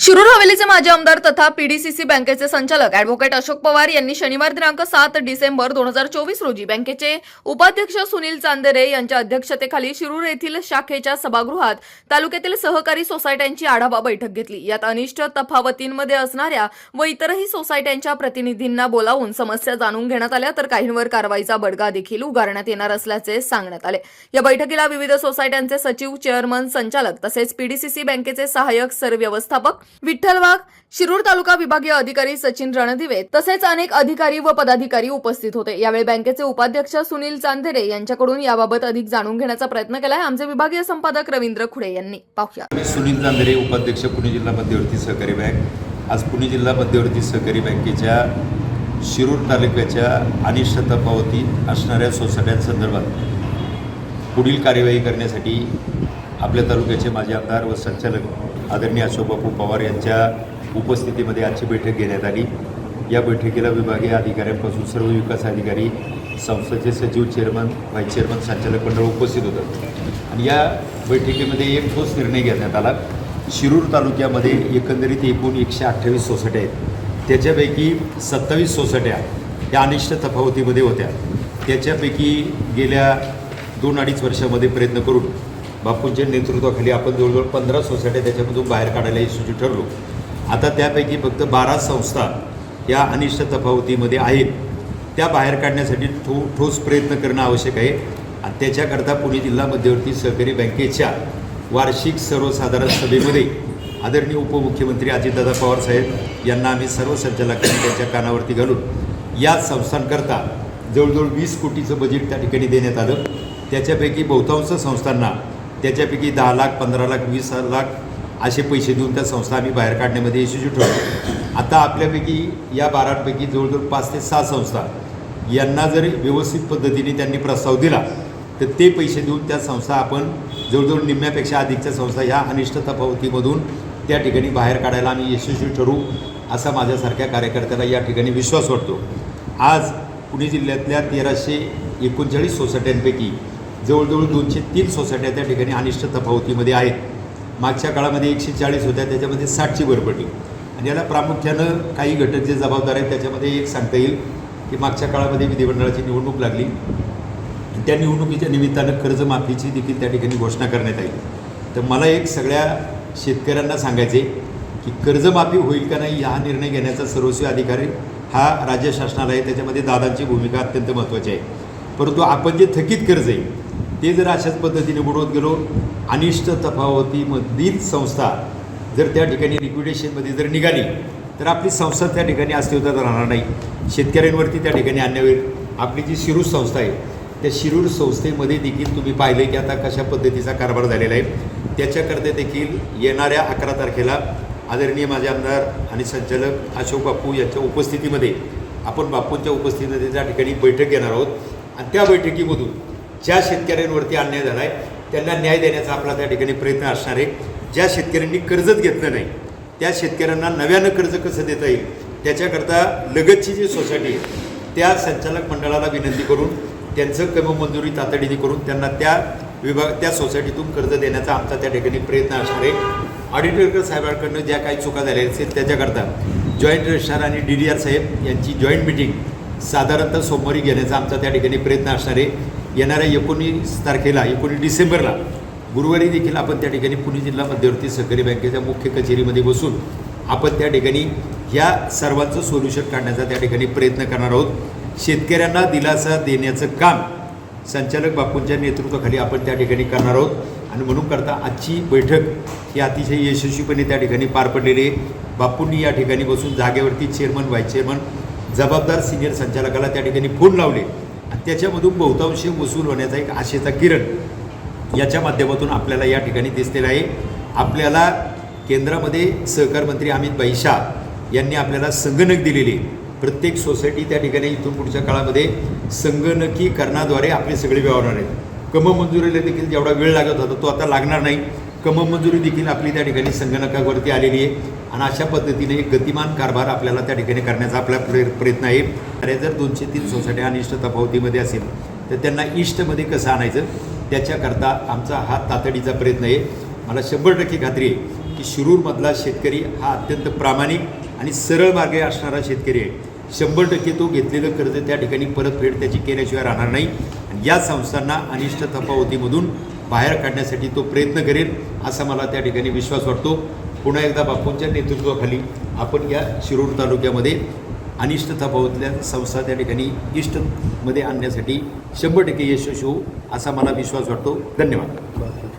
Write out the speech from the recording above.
शिरूर हवेलीचे माजी आमदार तथा पीडीसीसी बँकेचे संचालक अॅडव्होकेट अशोक पवार यांनी शनिवार दिनांक सात डिसेंबर दोन हजार चोवीस रोजी बँकेचे उपाध्यक्ष सुनील चांदेरे यांच्या अध्यक्षतेखाली शिरूर येथील शाखेच्या सभागृहात तालुक्यातील सहकारी सोसायट्यांची आढावा बैठक घेतली. यात अनिष्ट तफावतींमध्ये असणाऱ्या व इतरही सोसायट्यांच्या प्रतिनिधींना बोलावून समस्या जाणून घेण्यात आल्या तर काहींवर कारवाईचा बडगा देखील उगारण्यात येणार असल्याचे सांगण्यात आले. या बैठकीला विविध सोसायट्यांचे सचिव चेअरमन संचालक तसेच पीडीसीसी बँकेचे सहाय्यक सरव्यवस्थापक विठ्ठल वाघ शिरूर तालुका विभागीय अधिकारी सचिन रणदिवे तसेच अनेक अधिकारी व पदाधिकारी उपस्थित होते. यावेळी बँकेचे उपाध्यक्ष सुनील चांदेरे यांच्याकडून याबाबत अधिक जाणून घेण्याचा प्रयत्न केलाय आमचे विभागीय संपादक रवींद्र खुडे यांनी. पाहूया. मी सुनील चांदेरे उपाध्यक्ष पुणे जिल्हा मध्यवर्ती सहकारी बँक. आज पुणे जिल्हा मध्यवर्ती सहकारी बँकेच्या शिरूर तालुक्याच्या अनिष्ट तफावती असणाऱ्या सोसायट्यांसंदर्भात पुढील कार्यवाही करण्यासाठी आपल्या तालुक्याचे माजी आमदार व संचालक आदरणीय अशोकबापू पवार यांच्या उपस्थितीमध्ये आजची बैठक घेण्यात आली. या बैठकीला विभागीय अधिकाऱ्यांपासून सर्व विकास अधिकारी संस्थेचे सचिव चेअरमन व्हाईस चेअरमन संचालक मंडळ उपस्थित होतं. आणि या बैठकीमध्ये एक ठोस निर्णय घेण्यात आला. शिरूर तालुक्यामध्ये एकंदरीत एकूण एकशे अठ्ठावीस सोसायट्या आहेत. त्याच्यापैकी सत्तावीस सोसायट्या या अनिष्ट तफावतीमध्ये होत्या. त्याच्यापैकी गेल्या दोन अडीच वर्षामध्ये प्रयत्न करून बापूंच्या नेतृत्वाखाली आपण जवळजवळ पंधरा सोसायट्या त्याच्यामधून बाहेर काढायला यशस्वी ठरलो. आता त्यापैकी फक्त बारा संस्था या अनिष्ट तफावतीमध्ये आहेत. त्या बाहेर काढण्यासाठी ठो ठोस प्रयत्न करणं आवश्यक आहे. आणि त्याच्याकरता पुणे जिल्हा मध्यवर्ती सहकारी बँकेच्या वार्षिक सर्वसाधारण सभेमध्ये आदरणीय उपमुख्यमंत्री अजितदादा पवार साहेब यांना आम्ही सर्व संचालकांनी त्यांच्या कानावरती घालून या संस्थांकरता जवळजवळ वीस कोटीचं बजेट त्या ठिकाणी देण्यात आलं. त्याच्यापैकी बहुतांश संस्थांना त्याच्यापैकी दहा लाख पंधरा लाख वीस लाख असे पैसे देऊन त्या संस्था आम्ही बाहेर काढण्यामध्ये यशस्वी ठरतो आता आपल्यापैकी या बारापैकी जवळजवळ पाच ते सहा संस्था यांना जर व्यवस्थित पद्धतीने त्यांनी प्रस्ताव दिला तर ते पैसे देऊन त्या संस्था आपण जवळजवळ निम्म्यापेक्षा अधिकच्या संस्था ह्या अनिष्ट तफावतीमधून त्या ठिकाणी बाहेर काढायला आम्ही यशस्वी ठरू असा माझ्यासारख्या कार्यकर्त्याला या ठिकाणी विश्वास वाटतो. आज पुणे जिल्ह्यातल्या तेराशे एकोणचाळीस सोसायट्यांपैकी जवळजवळ दोनशे तीन सोसायट्या त्या ठिकाणी अनिष्ट तफावतीमध्ये आहेत. मागच्या काळामध्ये एकशे चाळीस होत्या त्याच्यामध्ये साठची भर पडली आणि याला प्रामुख्यानं काही घटक जे जबाबदार आहेत त्याच्यामध्ये एक सांगता येईल की मागच्या काळामध्ये विधिमंडळाची निवडणूक लागली. आणि त्या निवडणुकीच्या निमित्तानं कर्जमाफीची देखील त्या ठिकाणी घोषणा करण्यात आली. तर मला एक सगळ्या शेतकऱ्यांना सांगायचे की कर्जमाफी होईल का नाही हा निर्णय घेण्याचा सर्वस्वी अधिकारी हा राज्य शासनाला आहे. त्याच्यामध्ये दादांची भूमिका अत्यंत महत्त्वाची आहे. परंतु आपण जे थकीत कर्ज आहे ते जर अशाच पद्धतीने बुडवत गेलो अनिष्ट तफावतीमधील संस्था जर त्या ठिकाणी लिक्विडेशनमध्ये जर निघाली तर आपली संस्था त्या ठिकाणी अस्तित्वात राहणार नाही. शेतकऱ्यांवरती त्या ठिकाणी अन्याय होईल. आपली जी शिरूर संस्था आहे त्या शिरूर संस्थेमध्ये देखील तुम्ही पाहिले की आता कशा पद्धतीचा कारभार झालेला आहे. त्याच्याकरता देखील येणाऱ्या अकरा तारखेला आदरणीय माझे आमदार आणि संचालक अशोक बापू यांच्या उपस्थितीमध्ये आपण बापूंच्या उपस्थितीमध्ये त्या ठिकाणी बैठक घेणार आहोत. आणि त्या बैठकीमधून ज्या शेतकऱ्यांवरती अन्याय झाला आहे त्यांना न्याय देण्याचा आपला त्या ठिकाणी प्रयत्न असणार आहे. ज्या शेतकऱ्यांनी कर्जच घेतलं नाही त्या शेतकऱ्यांना नव्यानं कर्ज कसं देता येईल त्याच्याकरता लगतची जी सोसायटी आहे त्या संचालक मंडळाला विनंती करून त्यांचं कमी मंजुरी तातडीने करून त्यांना त्या विभाग त्या सोसायटीतून कर्ज देण्याचा आमचा त्या ठिकाणी प्रयत्न असणार आहे. ऑडिटरकर साहेबांकडनं ज्या काही चुका झालेल्या असेल त्याच्याकरता जॉईंट रजिस्ट्रार आणि डी डी आर साहेब यांची जॉईंट मिटिंग साधारणतः सोमवारी घेण्याचा आमचा त्या ठिकाणी प्रयत्न असणार आहे. येणाऱ्या एकोणीस तारखेला एकोणीस डिसेंबरला गुरुवारी देखील आपण त्या ठिकाणी पुणे जिल्हा मध्यवर्ती सहकारी बँकेच्या मुख्य कचेरीमध्ये बसून आपण त्या ठिकाणी या सर्वांचं सोल्युशन काढण्याचा त्या ठिकाणी प्रयत्न करणार आहोत. शेतकऱ्यांना दिलासा देण्याचं काम संचालक बापूंच्या नेतृत्वाखाली आपण त्या ठिकाणी करणार आहोत. आणि म्हणून करता आजची बैठक ही अतिशय यशस्वीपणे त्या ठिकाणी पार पडलेली आहे. बापूंनी या ठिकाणी बसून जागेवरती चेअरमन व्हाईस चेअरमन जबाबदार सिनियर संचालकाला त्या ठिकाणी फोन लावले. त्याच्यामधून बहुतांशी वसूल होण्याचा एक आशेचा किरण याच्या माध्यमातून आपल्याला या ठिकाणी दिसलेला आहे. आपल्याला केंद्रामध्ये सहकार मंत्री अमित भाई शाह यांनी आपल्याला संगणक दिलेली प्रत्येक सोसायटी त्या ठिकाणी इथून पुढच्या काळामध्ये संगणकीकरणाद्वारे आपले सगळे व्यवहार होणार आहेत. कम मंजुरीला देखील जेवढा वेळ लागत होता तो आता लागणार नाही. कममजुरी देखील आपली त्या ठिकाणी संगणकावरती आलेली आहे. आणि अशा पद्धतीने एक गतिमान कारभार आपल्याला त्या ठिकाणी करण्याचा आपला प्रे प्रयत्न आहे. अरे जर दोनशे तीन सोसायटी अनिष्ट तफावतीमध्ये असेल तर त्यांना इष्टमध्ये कसं आणायचं? त्याच्याकरता आमचा हा तातडीचा प्रयत्न आहे. मला शंभर टक्के खात्री आहे की शिरूरमधला शेतकरी हा अत्यंत प्रामाणिक आणि सरळ मार्गे असणारा शेतकरी आहे. शंभर टक्के तो घेतलेलं कर्ज त्या ठिकाणी परतफेड त्याची केल्याशिवाय राहणार नाही. या संस्थांना अनिष्ट तफावतीमधून बाहेर काढण्यासाठी तो प्रयत्न करेल असा मला त्या ठिकाणी विश्वास वाटतो. पुन्हा एकदा बापूंच्या नेतृत्वाखाली आपण या शिरूर तालुक्यामध्ये अनिष्ट तफावतल्या संस्था त्या ठिकाणी इष्टमध्ये आणण्यासाठी शंभर टक्के यशस्वी होऊ असा मला विश्वास वाटतो. धन्यवाद.